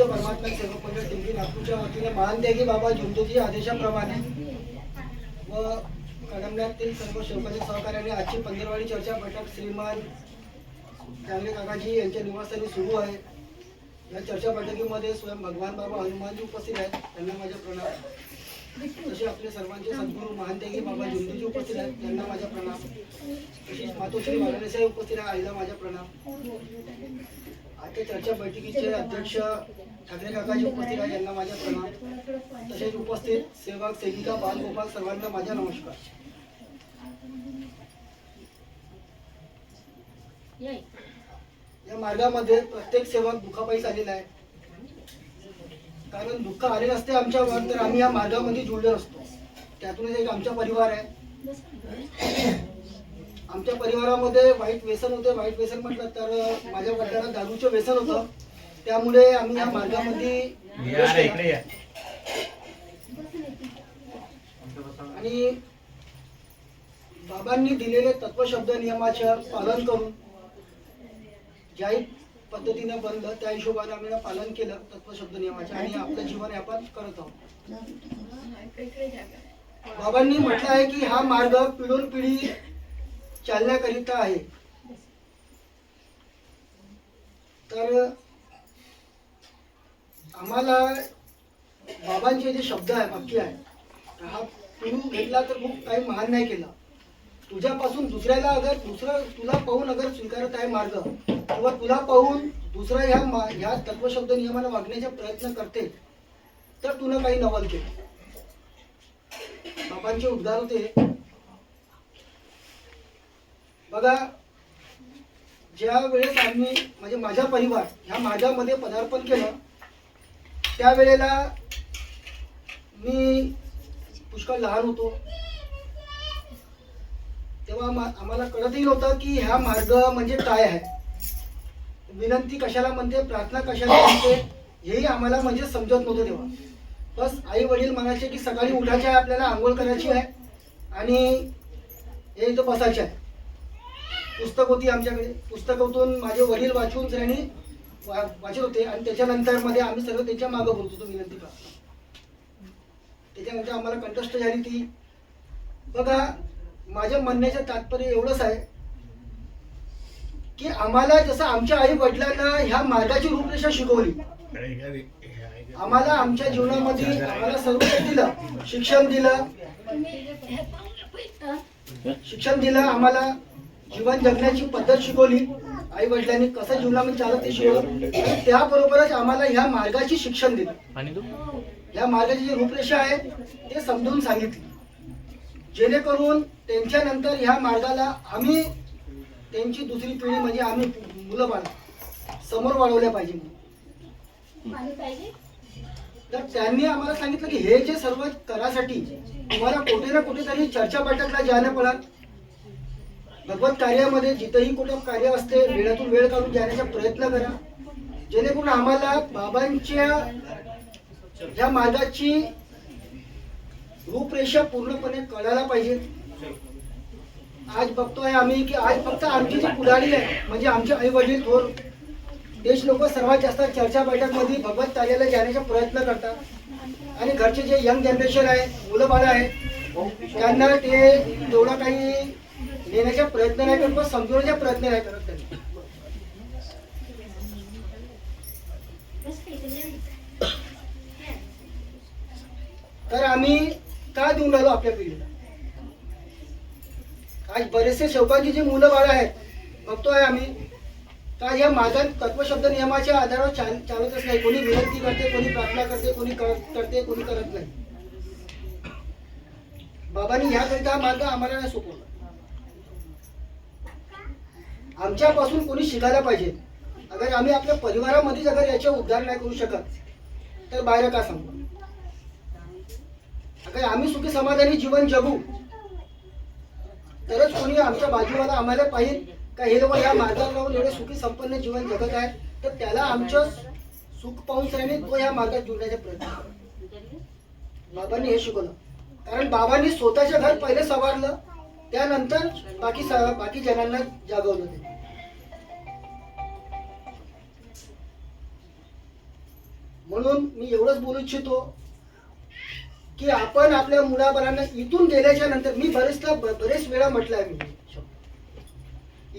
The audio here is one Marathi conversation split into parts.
पूज्य परमात्मा सेवक मंडळ नागपूरच्या वतीने महानदेगी बाबा झुंजूजी आदेशाप्रमाणे व कदमण्यातील सर्व सेवकांच्या सहकार्याने आजची पंधरवाडी चर्चा बैठक श्रीमान चांगले काकाजी यांच्या निवासस्थानी सुरू आहे. या चर्चा बैठकीमध्ये स्वयं भगवान बाबा हनुमानजी उपस्थित आहेत. त्यांना माझ्या प्रणाम. तसे आपले सर्वांचे सद्गुरू महानदेगी बाबा झुंजूजी उपस्थित आहेत. त्यांना माझा प्रणाम. तसेच मातोश्री वाघाणेसाहेब उपस्थित आहे आईला माझा प्रणाम. आजच्या चर्चा बैठकीचे अध्यक्ष ठाकरे काकाजी उपस्थित आहे यांना माझ्या प्रणाम. तसेच उपस्थित सेवक सेविका बालगोपाल सर्वांना माझा नमस्कार. या मार्गामध्ये प्रत्येक सेवक दुखापायी आलेला आहे. कारण दुःख आले नसते आमच्यावर तर आम्ही या मार्गामध्ये जुळले असतो. त्यातूनच एक आमचा परिवार आहे. आमच्या परिवारामध्ये वाईट व्यसन होते. वाईट व्यसन म्हटलं तर माझ्या वडिलांना दारूचं व्यसन होतं. त्यामुळे आम्ही या मार्गामध्ये. आणि बाबांनी दिलेले तत्वशब्द नियमाचे पालन करून ज्याही पद्धतीने बनलं त्या हिशोबाने आम्ही पालन केलं तत्वशब्द नियमाचे. आणि आपलं जीवन यापन करत आहोत. बाबांनी म्हटलं आहे की हा मार्ग पिढून पिढी चालण्याकरिता आहे. तर आम्हाला बाबांचे जे शब्द आहे वाक्य आहे हा तू घेतला तर खूप काही महान नाही केला. तुझ्यापासून दुसऱ्याला अगर दुसरं तुला पाहून अगर स्वीकारत आहे मार्ग किंवा तुला पाहून दुसरा ह्या मा ह्या तत्वशब्द नियमाला वागण्याचा प्रयत्न करते तर तुला काही नवल केलं. बाबांचे उद्गार होते. बघा ज्या वेळेस आम्ही म्हणजे माझा परिवार ह्या माझ्यामध्ये पदार्पण केलं त्यावेळेला मी पुष्कळ लहान होतो. तेव्हा आम्हाला कळतही नव्हतं की ह्या मार्ग म्हणजे काय आहे. विनंती कशाला म्हणते प्रार्थना कशाला म्हणते हेही आम्हाला म्हणजे समजत नव्हतं तेव्हा. बस आई वडील म्हणायचे की सकाळी उठायचे आहे आपल्याला आंघोळ करायची आहे आणि हे इथं बसायचे आहे. पुस्तक होती आमच्याकडे. पुस्तकातून माझे वडील वाचून त्यांनी वा- वाचत होते. आणि त्याच्यानंतरमध्ये आम्ही सगळं त्याच्या मागं बोलत होतो विनंती प्रार्थना त्याच्यानंतर आम्हाला कंटस्ट झाली ती. बघा माझ्या म्हणण्याचं तात्पर्य एवढंच आहे की आम्हाला जसं आमच्या आई वडिलांना ह्या मार्गाची रूपरेषा शिकवली आम्हाला आमच्या जीवनामध्ये आम्हाला सर्व दिलं. शिक्षण दिलं. शिक्षण दिलं आम्हाला. जीवन जगण्याची पद्धत शिकवली. आई वडिलांनी कसं जीवनामध्ये चालत ते शिकवलं. आणि त्याबरोबरच आम्हाला ह्या मार्गाची शिक्षण दिलं. आणि तू? या मार्गाची जी रूपरेषा आहे ते समजून सांगितली. जेणेकरून त्यांच्यानंतर ह्या मार्गाला आम्ही त्यांची दुसरी पिढी म्हणजे आम्ही मुलं बाळ समोर वाढवल्या पाहिजे. तर त्यांनी आम्हाला सांगितलं की हे जे सर्व करासाठी तुम्हाला कुठे ना कुठेतरी चर्चा बैठकला जाणं पडत भगवत कार्यामध्ये जिथंही कुठं कार्य असते वेळातून वेळ काढून जाण्याचा प्रयत्न करा. जेणेकरून आम्हाला बाबांच्या या मार्गाची रूपरेषा पूर्णपणे कळायला पाहिजे. आज बघतोय आम्ही की आज फक्त आमची जी पुढारी आहे म्हणजे आमचे आई वडील थोर देश लोक सर्वात जास्त चर्चा बैठकमध्ये भगवत कार्याला जाण्याचा प्रयत्न करतात. आणि घरचे जे यंग जनरेशन आहे मुलं बाळं आहे त्यांना ते तेवढा काही नेण्याचा प्रयत्न नाही करत पण समजवण्याचा प्रयत्न नाही करत त्यांनी. तर आम्ही काय देऊन राहिलो आपल्या पिढीला? आज बरेचसे शेवकांची जी मुलं बाळ आहेत बघतोय आम्ही. का या माझ्या तत्वशब्द नियमाच्या आधारावर चाल चालतच नाही कोणी विनंती करते कोणी प्रार्थना करते कोणी कर- करते कोणी करत नाही. बाबांनी ह्याकरिता मार्ग आम्हाला नाही सोपवला. आमच्यापासून कोणी शिकायला पाहिजे? अगर आम्ही आपल्या परिवारामध्येच अगर याचे उद्धार नाही करू शकत तर बाहेर का सांगू? अगर आम्ही सुखी समाधानी जीवन जगू तरच कोणी आमच्या बाजूला आम्हाला पाहिजे का हे लोक या मार्गावर राहून एवढे सुखी संपन्न जीवन जगत आहे तर त्याला आमचं सुख पाहून सगळ्यांनी तो या मार्गात जुळण्याचा प्रयत्न करा. बाबांनी हे शिकवलं. कारण बाबांनी स्वतःच्या घर पहिले सवारलं त्यानंतर बाकी स- बाकी जणांना जागवलं. ते म्हणून मी एवढंच बोलू इच्छितो की आपण आपल्या मुलाबाळांना इथून गेल्याच्यानंतर मी बरेचदा ब- बरेच वेळा म्हटलंय मी.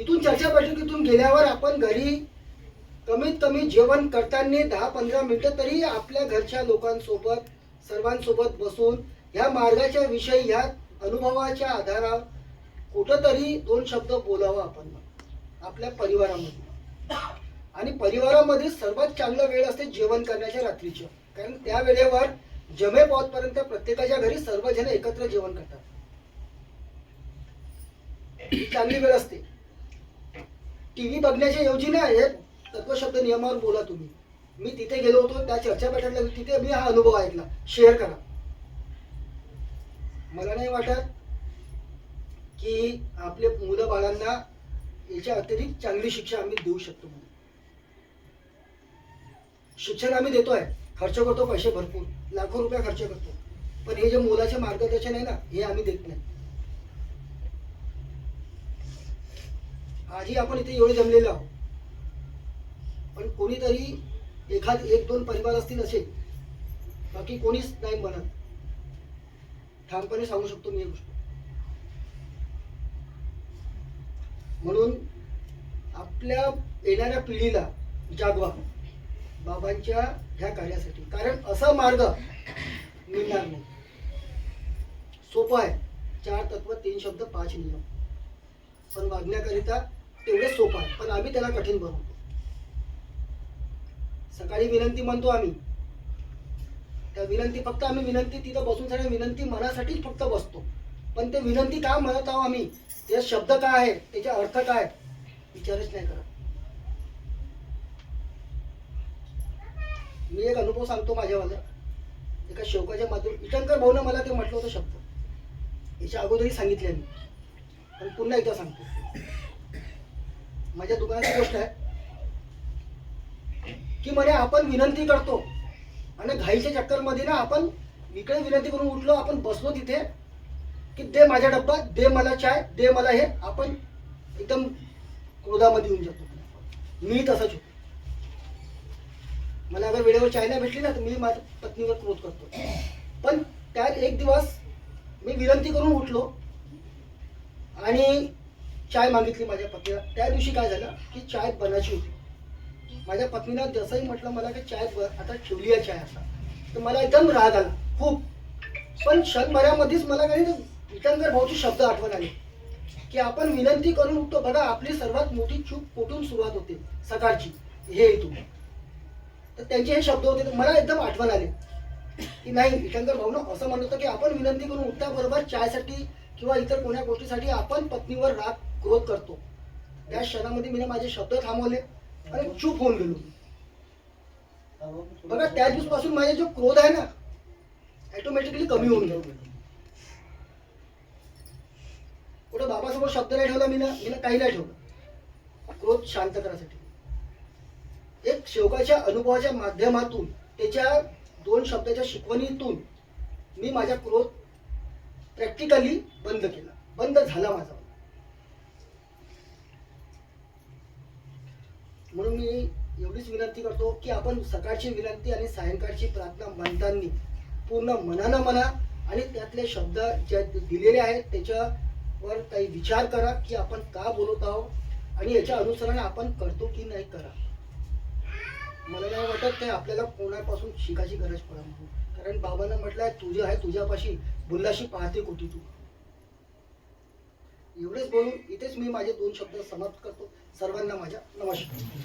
इथून चर्चा बैठकीतून गेल्यावर आपण घरी कमीत कमी जेवण करताना दहा पंधरा मिनिटं तरी आपल्या घरच्या लोकांसोबत सर्वांसोबत बसून ह्या मार्गाच्या विषयी ह्या अनुभवाच्या आधारावर कुठंतरी दोन शब्द बोलावं आपण. आपल्या परिवारामध्ये. आणि परिवारामध्ये सर्वात चांगला वेळ असते जेवण करण्याच्या रात्रीचं. कारण त्या वेळेवर जमे पॉतपर्यंत प्रत्येकाच्या घरी सर्वजण एकत्र जेवण करतात. चांगली वेळ असते. टीव्ही बघण्याच्या ऐवजी आहे तत्वशब्द नियमावर बोला तुम्ही. मी तिथे गेलो होतो त्या चर्चा बैठकला तिथे मी हा अनुभव ऐकला. शेअर करा. मला नाही वाटत की आपले मुलं बाळांना याच्या अतिरिक्त चांगली शिक्षा आम्ही देऊ शकतो म्हणून. शिक्षण आम्ही देतो आहे खर्च करतो पैसे भरपूर. लाखो रुपये खर्च करतो. पण हे जे मुलाचे मार्गदर्शन आहे ना हे आम्ही देत नाही. आजही आपण इथे एवढे जमलेलो आहोत. पण कोणीतरी एखाद एक दोन परिवार असतील असे बाकी कोणीच नाही म्हणत. ठामपणे सांगू शकतो मी गोष्ट. म्हणून आपल्या येणाऱ्या पिढीला जागवा. बाबांच्या ह्या कार्यासाठी. कारण असा मार्ग मिळणार नाही. सोपं आहे. चार तत्व तीन शब्द पाच नियम. पण वागण्याकरिता तेवढे सोपं आहे. पण आम्ही त्याला कठीण बनवतो. सकाळी विनंती म्हणतो आम्ही. त्या विनंती फक्त आम्ही विनंती तिथं बसून सगळ्या विनंती मनासाठीच फक्त बसतो. पण ते विनंती का म्हणत आहो आम्ही? ते शब्द काय आहे? त्याचे अर्थ काय विचारच नाही करत. मी एक अनुभव सांगतो माझ्यावाला. एका शौकाच्या माध्यम इटंकर भाऊनं मला ते म्हटलं होतं शब्द. याच्या अगोदरही सांगितले मी. पण पुन्हा एकदा सांगतो. माझ्या दुकानाची गोष्ट आहे की म्हणे आपण विनंती करतो आणि घाईच्या चक्करमध्ये ना आपण इकडे विनंती करून उठलो आपण बसलो तिथे की दे माझ्या डब्बा दे मला चाय दे मला हे आपण एकदम क्रोधामध्ये येऊन जातो. मी तसंच होतो. मला अगर वेळेवर चाय नाही भेटली ना तर मी माझ्या पत्नीवर क्रोध करतो. पण त्यात एक दिवस मी विनंती करून उठलो आणि चाय मागितली माझ्या पत्नीला. त्या दिवशी काय झालं की चाय बनायची होती. माझ्या पत्नीनं जसंही म्हटलं मला की चाय आता ठेवली आहे चाय आता. तर मला एकदम राग आला खूप. पण क्षणभरामध्येच मला काही विटंगर भाऊची शब्द आठवण आले. की आपण विनंती करून उठतो बघा आपली सर्वात मोठी चूक कुठून सुरुवात होते? सकाळची. हे तुम्ही तर त्यांचे हे शब्द होते तर मला एकदम आठवण आले. की नाही मीठांकर भाऊ ना असं म्हणत होतं की आपण विनंती करून उठल्याबरोबर चायसाठी किंवा इतर कोण्या गोष्टीसाठी आपण पत्नीवर राग क्रोध करतो. त्या क्षणामध्ये मी माझे शब्द थांबवले आणि चूप होऊन गेलो. बघा त्या दिवसपासून माझा जो क्रोध आहे ना ऑटोमॅटिकली कमी होऊन गेलो. कुठं बाबासमोर शब्द नाही ठेवला मी ना मी ना काही नाही ठेवलं. क्रोध शांत करण्यासाठी एक शेवकाच्या अनुभवाच्या माध्यमातून त्याच्या दोन शब्दाच्या शिकवणीतून मी माझा क्रोध प्रॅक्टिकली बंद केला. बंद झाला माझा. म्हणून मी एवढीच विनंती करतो की आपण सकाळची विनंती आणि सायंकाळची प्रार्थना म्हणताना पूर्ण मनानं म्हणा आणि त्यातले शब्द जे दिलेले आहेत त्याच्यावर काही विचार करा की आपण का बोलत आहोत आणि याच्या अनुसराने आपण करतो की नाही करा. मला नाही वाटत ते आपल्याला कोणापासून शिकायची गरज पडत म्हणून कारण बाबांना म्हटलं तुझे आहे तुझ्यापाशी बुल्लाशी पाहते कुठे तू. एवढेच बोलून इथेच मी माझे दोन शब्द समाप्त करतो. सर्वांना माझ्या नमस्कार.